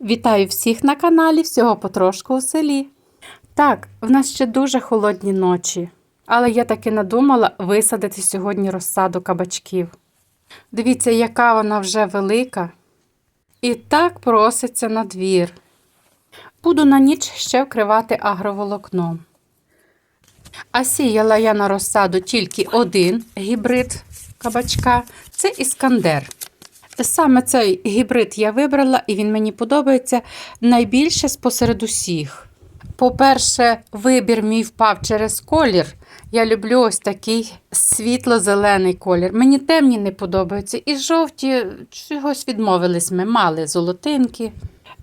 Вітаю всіх на каналі Всього потрошку у селі. Так, в нас ще дуже холодні ночі, але я таки надумала висадити сьогодні розсаду кабачків. Дивіться, яка вона вже велика. І так проситься на двір. Буду на ніч ще вкривати агроволокном. А сіяла я на розсаду тільки один гібрид кабачка це іскандер. Саме цей гібрид я вибрала, і він мені подобається найбільше спосеред усіх. По-перше, вибір мій впав через колір. Я люблю ось такий світло-зелений колір. Мені темні не подобаються. І жовті чогось відмовились ми, мали золотинки.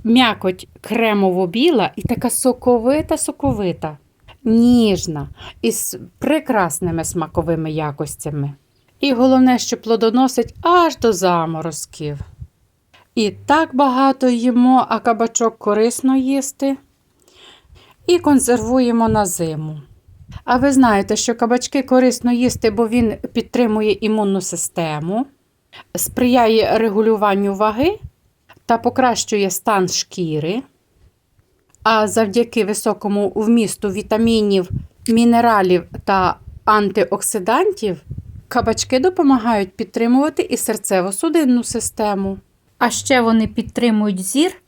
М'якоть кремово-біла і така соковита-соковита, ніжна, із прекрасними смаковими якостями. І головне, що плодоносить аж до заморозків. І так багато їмо, а кабачок корисно їсти. І консервуємо на зиму. А ви знаєте, що кабачки корисно їсти, бо він підтримує імунну систему, сприяє регулюванню ваги та покращує стан шкіри. А завдяки високому вмісту вітамінів, мінералів та антиоксидантів Кабачки допомагають підтримувати і серцево-судинну систему. А ще вони підтримують зір,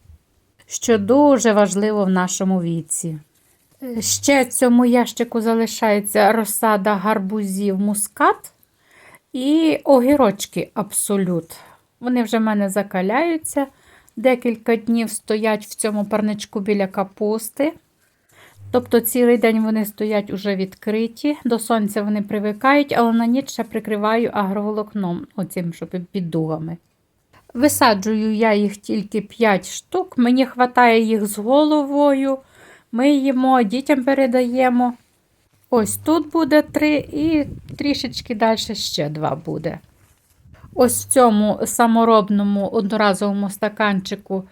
що дуже важливо в нашому віці. Ще цьому ящику залишається розсада гарбузів мускат і огірочки абсолют. Вони вже в мене закаляються. Декілька днів стоять в цьому парничку біля капусти. Тобто цілий день вони стоять уже відкриті, до сонця вони привикають, але на ніч ще прикриваю агроволокном, оцим, щоб під дугами. Висаджую я їх тільки 5 штук, мені вистачає їх з головою. Ми їмо, дітям передаємо. Ось тут буде 3 і трішечки далі ще 2 буде. Ось в цьому саморобному одноразовому стаканчику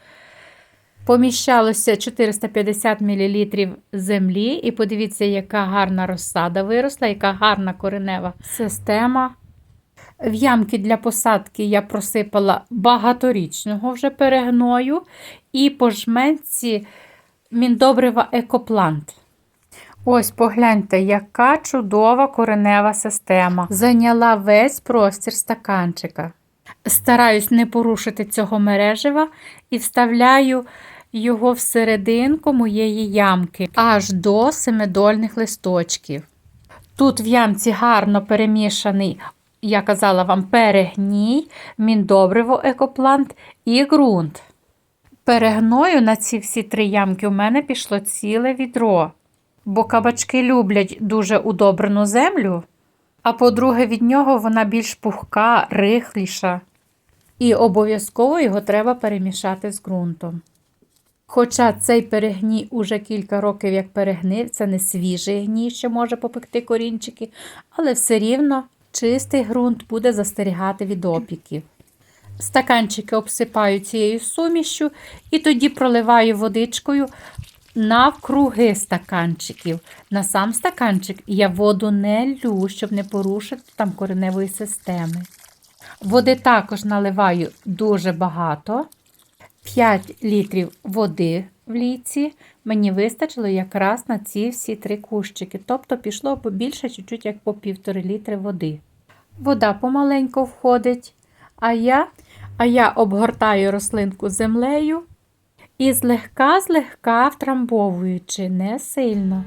поміщалося 450 мл землі. І подивіться, яка гарна розсада виросла, яка гарна коренева система. В ямки для посадки я просипала багаторічного вже перегною і по жменці міндобрива екоплант. Ось погляньте, яка чудова коренева система. Зайняла весь простір стаканчика. Стараюсь не порушити цього мережева і вставляю його всерединку моєї ямки аж до семидольних листочків. Тут в ямці гарно перемішаний, я казала вам, перегній, міндобриво екоплант і ґрунт. Перегною на ці всі три ямки у мене пішло ціле відро, бо кабачки люблять дуже удобрену землю, а по-друге, від нього вона більш пухка, рихліша. І обов'язково його треба перемішати з ґрунтом. Хоча цей перегній уже кілька років як перегнив, це не свіжий гній, що може попекти корінчики, але все рівно чистий ґрунт буде застерігати від опіків. Стаканчики обсипаю цією сумішю і тоді проливаю водичкою навкруги стаканчиків. На сам стаканчик я воду не лю, щоб не порушити там кореневої системи. Води також наливаю дуже багато. 5 літрів води в ліці мені вистачило якраз на ці всі три кущики. Тобто пішло побільше, чуть-чуть як по півтори літри води. Вода помаленько входить, а я, а я обгортаю рослинку землею і злегка-злегка втрамбовуючи, не сильно.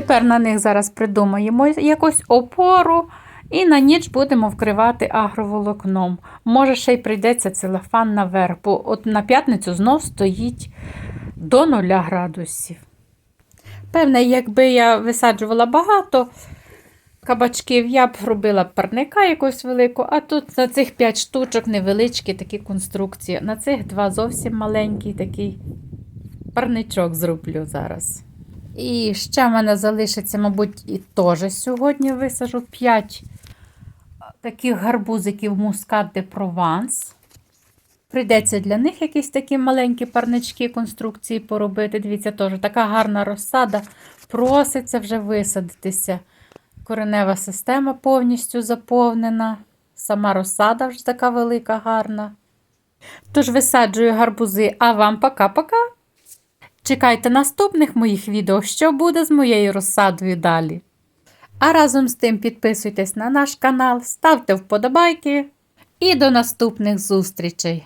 Тепер на них зараз придумаємо якусь опору і на ніч будемо вкривати агроволокном. Може, ще й прийдеться целофан наверх, бо от на п'ятницю знов стоїть до 0 градусів. Певне, якби я висаджувала багато кабачків, я б робила парника якогось великого, а тут на цих 5 штучок невеличкі такі конструкції. На цих два зовсім маленький такий парничок зроблю зараз. І ще в мене залишиться, мабуть, і теж сьогодні висажу 5 таких гарбузиків мускат де Прованс. Прийдеться для них якісь такі маленькі парнички конструкції поробити. Дивіться, теж така гарна розсада. Проситься вже висадитися. Коренева система повністю заповнена. Сама розсада вже така велика, гарна. Тож висаджую гарбузи, а вам пока-пока. Чекайте наступних моїх відео, що буде з моєю розсадою далі. А разом з тим підписуйтесь на наш канал, ставте вподобайки і до наступних зустрічей!